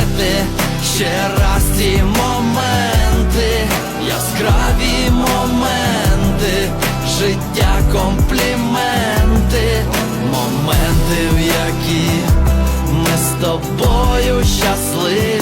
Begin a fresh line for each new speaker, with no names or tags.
жити ще раз ці моменти, яскраві моменти, життя компліменти, моменти, в які ми з тобою щасливі.